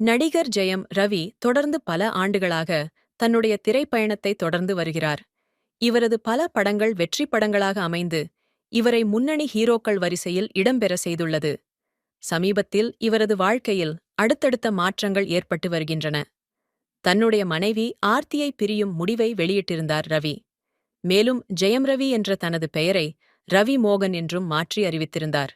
நடிகர் ஜெயம் ரவி தொடர்ந்து பல ஆண்டுகளாக தன்னுடைய திரைப்பயணத்தை தொடர்ந்து வருகிறார். இவரது பல படங்கள் வெற்றி படங்களாக அமைந்து இவரை முன்னணி ஹீரோக்கள் வரிசையில் இடம்பெற செய்துள்ளது. சமீபத்தில் இவரது வாழ்க்கையில் அடுத்தடுத்த மாற்றங்கள் ஏற்பட்டு வருகின்றன. தன்னுடைய மனைவி ஆர்த்தியை பிரியும் முடிவை வெளியிட்டிருந்தார் ரவி. மேலும் ஜெயம் ரவி என்ற தனது பெயரை ரவி மோகன் என்றும் மாற்றி அறிவித்திருந்தார்.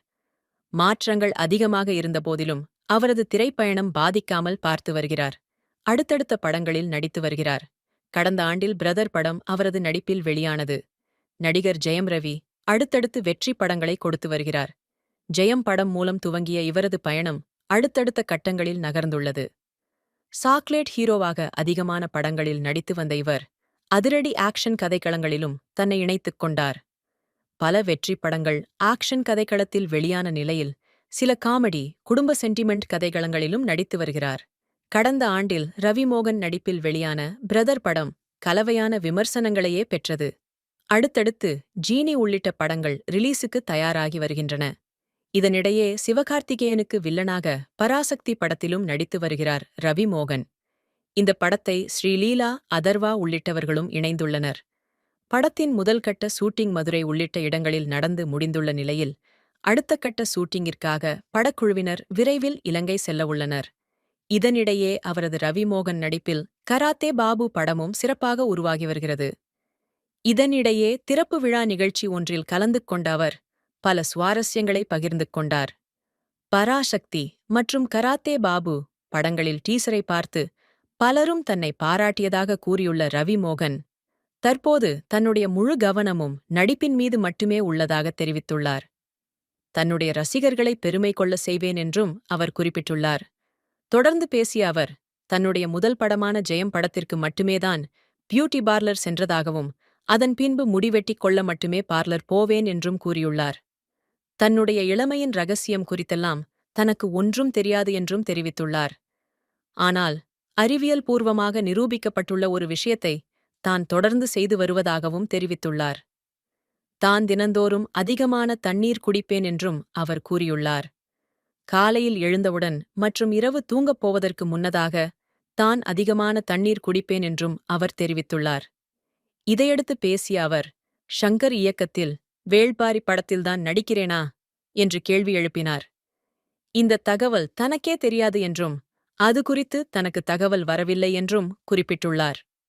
மாற்றங்கள் அதிகமாக இருந்தபோதிலும் அவரது திரைப்பயணம் பாதிக்காமல் பார்த்து வருகிறார். அடுத்தடுத்த படங்களில் நடித்து வருகிறார். கடந்த ஆண்டில் பிரதர் படம் அவரது நடிப்பில் வெளியானது. நடிகர் ஜெயம் ரவி அடுத்தடுத்து வெற்றி படங்களை கொடுத்து வருகிறார். ஜெயம் படம் மூலம் துவங்கிய இவரது பயணம் அடுத்தடுத்த கட்டங்களில் நகர்ந்துள்ளது. சாக்லேட் ஹீரோவாக அதிகமான படங்களில் நடித்து வந்த இவர் அதிரடி ஆக்ஷன் கதைக்களங்களிலும் தன்னை இணைத்துக் கொண்டார். பல வெற்றி படங்கள் ஆக்ஷன் கதைக்களத்தில் வெளியான நிலையில் சில காமெடி குடும்ப சென்டிமெண்ட் கதைகளங்களிலும் நடித்து வருகிறார். கடந்த ஆண்டில் ரவி மோகன் நடிப்பில் வெளியான பிரதர் படம் கலவையான விமர்சனங்களையே பெற்றது. அடுத்தடுத்து ஜீனி உள்ளிட்ட படங்கள் ரிலீஸுக்கு தயாராகி வருகின்றன. இதனிடையே சிவகார்த்திகேயனுக்கு வில்லனாக பராசக்தி படத்திலும் நடித்து வருகிறார் ரவி மோகன் இந்த படத்தை ஸ்ரீலீலா அதர்வா உள்ளிட்டவர்களும் இணைந்துள்ளனர். படத்தின் முதல் கட்ட ஷூட்டிங் மதுரை உள்ளிட்ட இடங்களில் நடந்து முடிந்துள்ள நிலையில் அடுத்த கட்ட ஷூட்டிங்கிற்காக படக்குழுவினர் விரைவில் இலங்கை செல்லவுள்ளனர் இதனிடையே அவரது ரவிமோகன் நடிப்பில் கராத்தே பாபு படமும் சிறப்பாக உருவாகி வருகிறது. இதனிடையே திறப்பு விழா நிகழ்ச்சி ஒன்றில் கலந்து கொண்ட அவர் பல சுவாரஸ்யங்களை பகிர்ந்து கொண்டார். பராசக்தி மற்றும் கராத்தே பாபு படங்களில் டீசரை பார்த்து பலரும் தன்னை பாராட்டியதாக கூறியுள்ள ரவி மோகன் தற்போது தன்னுடைய முழு கவனமும் நடிப்பின் மீது மட்டுமே உள்ளதாக தெரிவித்துள்ளார். தன்னுடைய ரசிகர்களை பெருமை கொள்ள செய்வேன் என்றும் அவர் குறிப்பிட்டுள்ளார். தொடர்ந்து பேசிய அவர் தன்னுடைய முதல் படமான ஜெயம் படத்திற்கு மட்டுமேதான் பியூட்டி பார்லர் சென்றதாகவும் அதன் பின்பு முடிவெட்டிக் கொள்ள மட்டுமே பார்லர் போவேன் என்றும் கூறியுள்ளார். தன்னுடைய இளமையின் ரகசியம் குறித்தெல்லாம் தனக்கு ஒன்றும் தெரியாது என்றும் தெரிவித்துள்ளார். ஆனால் அறிவியல் பூர்வமாக நிரூபிக்கப்பட்டுள்ள ஒரு விஷயத்தை தான் தொடர்ந்து செய்து வருவதாகவும் தெரிவித்துள்ளார். தான் தினந்தோறும் அதிகமான தண்ணீர் குடிப்பேன் என்றும் அவர் கூறியுள்ளார். காலையில் எழுந்தவுடன் மற்றும் இரவு தூங்கப் போவதற்கு முன்னதாக தான் அதிகமான தண்ணீர் குடிப்பேன் என்றும் அவர் தெரிவித்துள்ளார். இதையடுத்து பேசிய அவர் ஷங்கர் இயக்கத்தில் வேள்பாரி படத்தில்தான் நடிக்கிறேனா? என்று கேள்வி எழுப்பினார். இந்த தகவல் தனக்கே தெரியாது என்றும் அது குறித்து தனக்கு தகவல் வரவில்லை என்றும் குறிப்பிட்டுள்ளார்.